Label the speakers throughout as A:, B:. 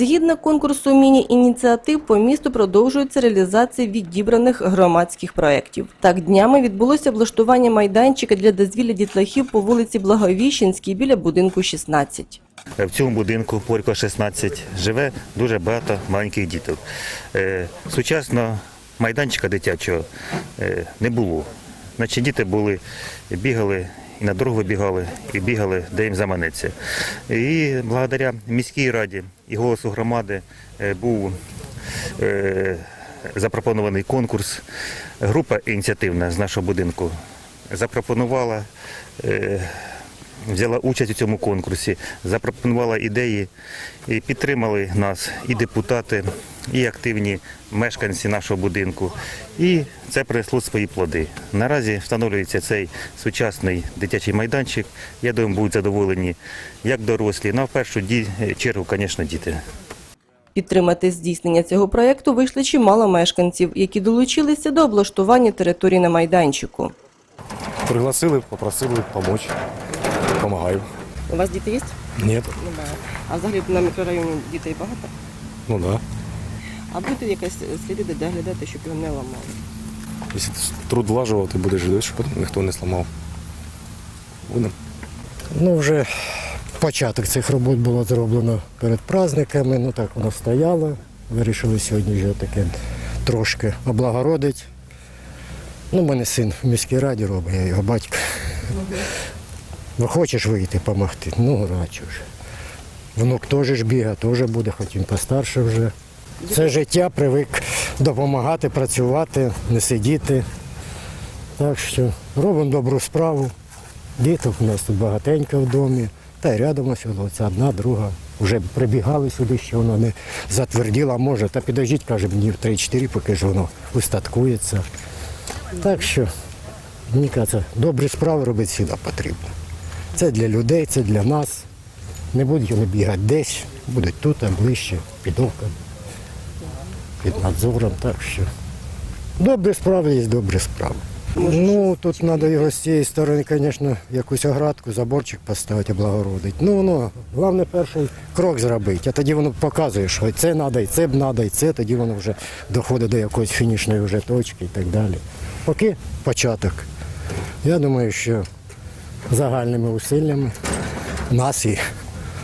A: Згідно конкурсу міні-ініціатив по місту продовжується реалізація відібраних громадських проєктів. Так, днями відбулося облаштування майданчика для дозвілля дітлахів по вулиці Благовіщенській біля будинку 16.
B: В цьому будинку Порько 16 живе дуже багато маленьких діток. Е, Сучасно майданчика дитячого е, не було. Значить, діти бігали на дорогу вибігали, і бігали, де їм заманеться. І благодаря міській раді і голосу громади е, був е, запропонований конкурс. Група ініціативна з нашого будинку запропонувала е, взяла участь у цьому конкурсі, запропонувала ідеї і підтримали нас і депутати, і активні мешканці нашого будинку. І це принесло свої плоди. Наразі встановлюється цей сучасний дитячий майданчик. Я думаю, будуть задоволені як дорослі, на в першу чергу, звісно, діти.
A: Підтримати здійснення цього проєкту вийшли чимало мешканців, які долучилися до облаштування території на майданчику.
C: Пригласили, попросили допомогти. Помагаю.
A: У вас діти є?
C: Нет.
A: Немає. А взагалі на мікрорайоні дітей багато?
C: Ну да.
A: А будете якось слідити, доглядати, щоб його не ламали?
C: Якщо ти труд влажувати, будеш ждати, щоб ніхто не зламав. Будемо.
D: Ну, вже початок цих робот було зроблено перед праздниками, ну так воно стояло. Вирішили сьогодні вже таке трошки облагородити. Ну, у мене син в міській раді робить, я його батько. Ну, хочеш вийти допомогти? Ну, радше вже. Внук теж ж бігає, теж буде, хоч він постарше вже. Це життя привик допомагати, працювати, не сидіти. Так що робимо добру справу. Діток у нас тут багатенько в домі, та й рядом ось це одна, друга. Вже прибігали сюди, що воно не затверділо, може, та підождіть, каже, днів 3-4, поки ж воно устаткується. Так що, мені кажеться, добрі справи робити завжди потрібно. Це для людей, це для нас. Не будуть вони бігати десь, будуть тут, а ближче, під оком, під надзором. Так що добрі справи є добрі справи. Ну, тут треба його з цієї сторони, звісно, якусь оградку, заборчик поставити, облагородити. Ну, воно, головне перший крок зробити, а тоді воно показує, що це треба, і це б треба, і це, тоді воно вже доходить до якоїсь фінішної вже точки і так далі. Поки початок. Я думаю, що загальними усиллями нас і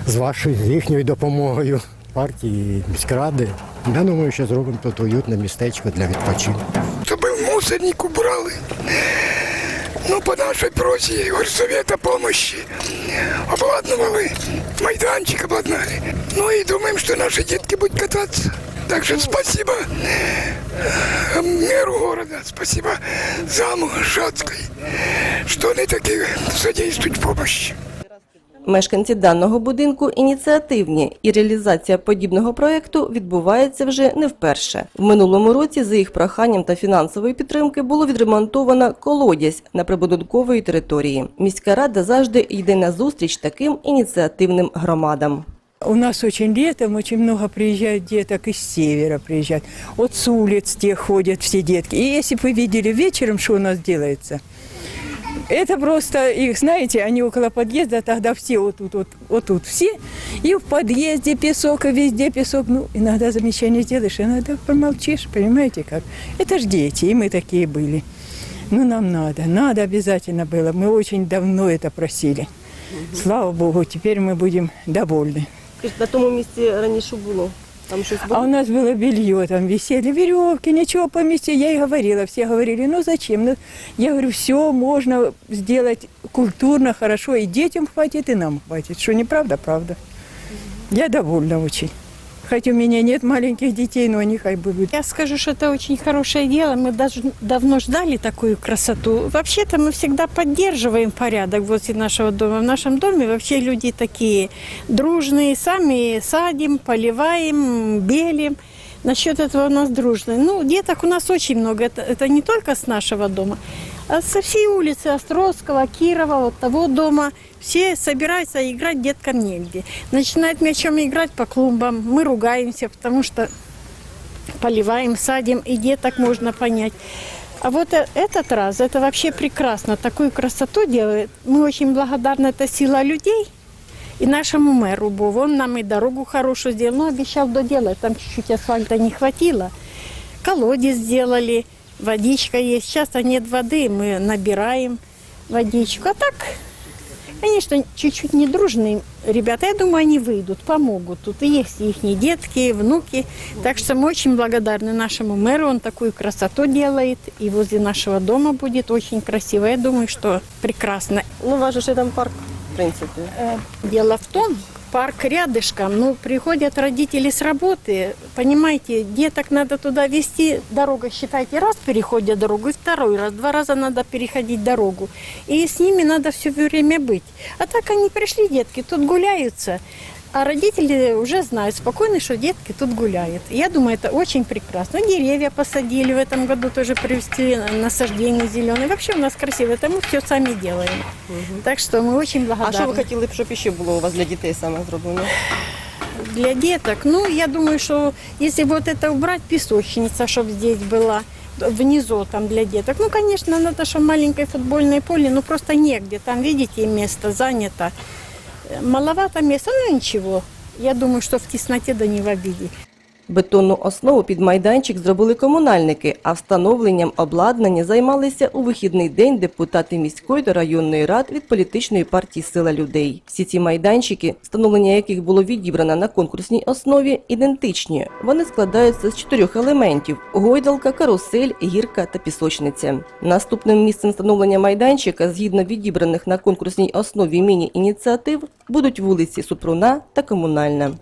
D: з вашою, з їхньою допомогою партії, міськради, я думаю, що зробимо тут уютне містечко для відпочинку.
E: чтобы мусорник убрали. Ну, по нашей просьбе горсовета помощи обладнывали, майданчик обладнали. Ну и думаем, что наши детки будут кататься. Так что спасибо э, мэру города, спасибо заму Шацкой, что они такие содействуют в помощи.
A: Мешканці даного будинку ініціативні, і реалізація подібного проєкту відбувається вже не вперше. В минулому році за їх проханням та фінансової підтримки було відремонтовано колодязь на прибудинкової території. Міська рада завжди йде на зустріч таким ініціативним громадам.
F: У нас очень летом очень много приезжают деток из севера приезжают. Вот с улиц те ходят все детки. И если бы вы видели вечером, что у нас делается, это просто их, знаете, они около подъезда, тогда все вот тут, вот, вот тут все. И в подъезде песок, и везде песок. Ну, иногда замечание сделаешь, иногда промолчишь, понимаете как. Это ж дети, и мы такие были. Ну, нам надо, надо обязательно было. Мы очень давно это просили. Слава Богу, теперь мы будем довольны.
A: На тому місці раніше було. Там щось
F: А у нас было белье, там висели веревки, ничего поместить. Я и говорила, все говорили, ну зачем? Ну, я говорю, все можно сделать культурно, хорошо, и детям хватит, и нам хватит. Что неправда, правда. Я довольна очень. Хоть у меня нет маленьких детей, но они хай будут.
G: Я скажу, что это очень хорошее дело. Мы даже давно ждали такую красоту. Вообще-то мы всегда поддерживаем порядок возле нашего дома. В нашем доме вообще люди такие дружные. Сами садим, поливаем, белим. Насчет этого у нас дружные. Ну, деток у нас очень много. Это, это не только с нашего дома, А со всей улицы Островского, Кирова, вот того дома. Все собираются играть деткам негде. Начинают мячом играть по клумбам. Мы ругаемся, потому что поливаем, садим, и деток можно понять. А вот э- этот раз, это вообще прекрасно, такую красоту делает. Мы очень благодарны, это сила людей. И нашему мэру был. Он нам и дорогу хорошую сделал. Ну, обещал доделать. Там чуть-чуть асфальта не хватило. Колодец сделали, водичка есть. Сейчас нет воды, мы набираем водичку. А так, конечно, чуть-чуть недружные ребята. Я думаю, они выйдут, помогут. Тут и есть их детки, внуки. Так что мы очень благодарны нашему мэру. Он такую красоту делает. И возле нашего дома будет очень красиво. Я думаю, что прекрасно.
A: Ну, у вас же ще там парк, в принципі.
G: Э, Дело в том, парк рядышком, ну, приходят родители с работы, понимаете, деток надо туда вести, дорога, считайте, раз переходят дорогу, и второй раз, два раза надо переходить дорогу. И с ними надо все время быть. А так они пришли, детки, тут гуляются, а родители уже знают спокойно, что детки тут гуляют. Я думаю, это очень прекрасно. Деревья посадили в этом году, тоже привезли насаждения зеленые. Вообще у нас красиво, это мы все сами делаем. Так что мы очень
A: А
G: благодарны.
A: що ви хотіли б, щоб іще було у вас для дітей саме зроблено?
G: Для деток, ну, я думаю, что если вот это убрать, песочница, чтобы здесь была, внизу там для деток. Ну, конечно, надо, чтобы маленькое футбольное поле, ну, просто негде. Там, видите, место занято. Маловато места, но ничего. Я думаю, что в тесноте да не в обиде.
A: Бетонну основу під майданчик зробили комунальники, а встановленням обладнання займалися у вихідний день депутати міської та районної рад від політичної партії Сила людей. Всі ці майданчики, встановлення яких було відібрано на конкурсній основі, ідентичні. Вони складаються з чотирьох елементів: гойдалка, карусель, гірка та пісочниця. Наступним місцем встановлення майданчика, згідно відібраних на конкурсній основі міні-ініціатив, будуть вулиці Супруна та Комунальна.